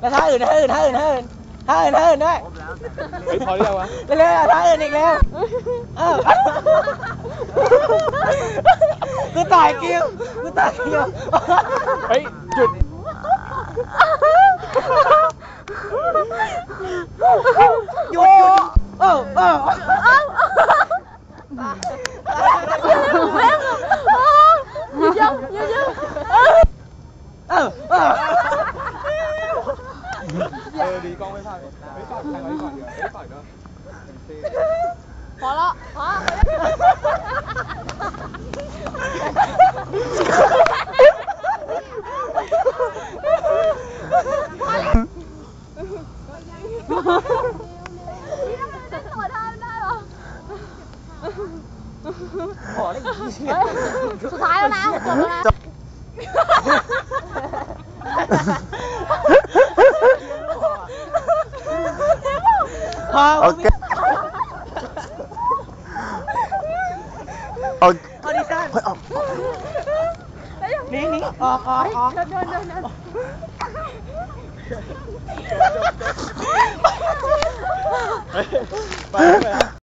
แล้วท่าอื่นท่าอื่นท่าอื่นท่าอื่นท่าอื่นท่าอื่นด้วยเฮ้ยพอหรือยังวะ เร็วๆท่าอื่นอีกแล้วเออกูต่อยคิวกูต่อยคิวเฮ้ยหยุด หยุดหยุดเออเออ หยุดยังหยุดยัง เออเออ เออดีกล้องไม่พลาดเฮ้ยฝากใครไว้ก่อนเดี๋ยวเฮ้ยฝากเนาะเต็มที่พอละพอขอได้อีกทีสุดท้ายแล้วนะจบแล้วนะ พอโอเคโอเคออดิ